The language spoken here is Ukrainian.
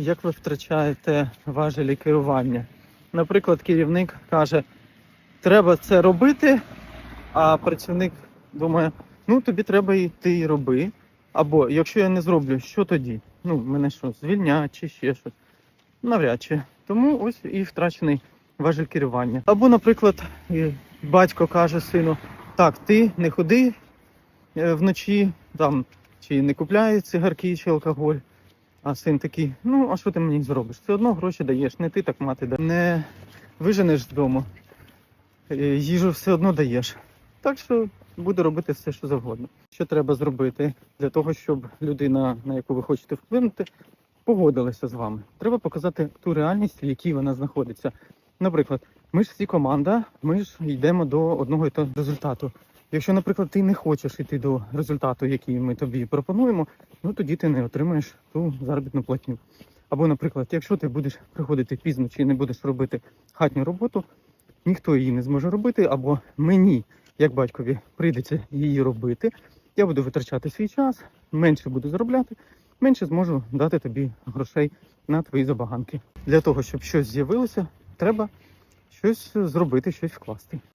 як ви втрачаєте важелі керування. Наприклад, керівник каже, треба це робити, а працівник думає, ну тобі треба йти і роби. Або якщо я не зроблю, що тоді? Ну, мене що, звільнять чи ще щось? Навряд чи. Тому ось і втрачений важель керування. Або, наприклад, батько каже сину: так, ти не ходи е, вночі, там, чи не купляй цигарки чи алкоголь. А син такий, ну а що ти мені зробиш? Все одно гроші даєш, не ти так мати дає. Не виженеш з дому, е, їжу все одно даєш. Так що буде робити все, що завгодно. Що треба зробити для того, щоб людина, на яку ви хочете вплинути, погодилася з вами. Треба показати ту реальність, в якій вона знаходиться. Наприклад, ми ж всі команда, ми ж йдемо до одного і того результату. Якщо, наприклад, ти не хочеш йти до результату, який ми тобі пропонуємо, ну тоді ти не отримаєш ту заробітну платню. Або, наприклад, якщо ти будеш приходити пізно чи не будеш робити хатню роботу, ніхто її не зможе робити, або мені, як батькові, прийдеться її робити. Я буду витрачати свій час, менше буду заробляти, менше зможу дати тобі грошей на твої забаганки. Для того, щоб щось з'явилося, треба щось зробити, щось вкласти.